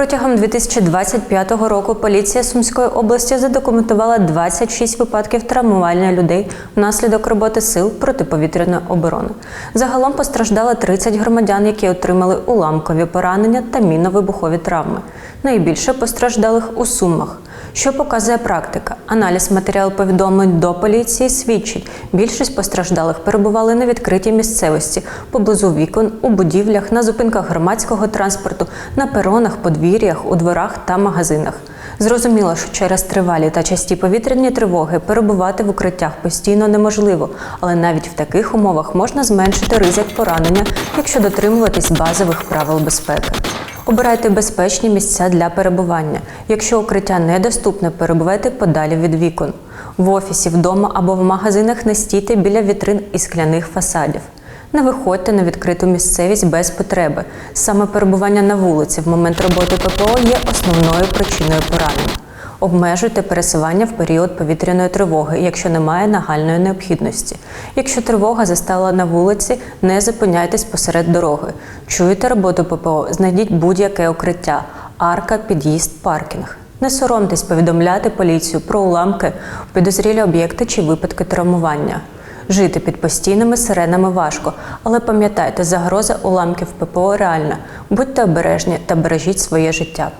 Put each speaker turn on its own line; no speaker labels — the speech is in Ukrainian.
Протягом 2025 року поліція Сумської області задокументувала 26 випадків травмування людей внаслідок роботи сил протиповітряної оборони. Загалом постраждало 30 громадян, які отримали уламкові поранення та мінно-вибухові травми. Найбільше постраждалих у Сумах. Що показує практика? Аналіз матеріалу повідомлень до поліції свідчить, більшість постраждалих перебували на відкритій місцевості, поблизу вікон, у будівлях, на зупинках громадського транспорту, на перонах, подвір'ях, у дворах та магазинах. Зрозуміло, що через тривалі та часті повітряні тривоги перебувати в укриттях постійно неможливо, але навіть в таких умовах можна зменшити ризик поранення, якщо дотримуватись базових правил безпеки. Обирайте безпечні місця для перебування. Якщо укриття недоступне, перебувайте подалі від вікон. В офісі, вдома або в магазинах не стійте біля вітрин і скляних фасадів. Не виходьте на відкриту місцевість без потреби. Саме перебування на вулиці в момент роботи ППО є основною причиною поранень. Обмежуйте пересування в період повітряної тривоги, якщо немає нагальної необхідності. Якщо тривога застала на вулиці, не зупиняйтесь посеред дороги. Чуєте роботу ППО, знайдіть будь-яке укриття, арка, під'їзд, паркінг. Не соромтесь повідомляти поліцію про уламки, підозрілі об'єкти чи випадки травмування. Жити під постійними сиренами важко, але пам'ятайте, загроза уламків ППО реальна. Будьте обережні та бережіть своє життя.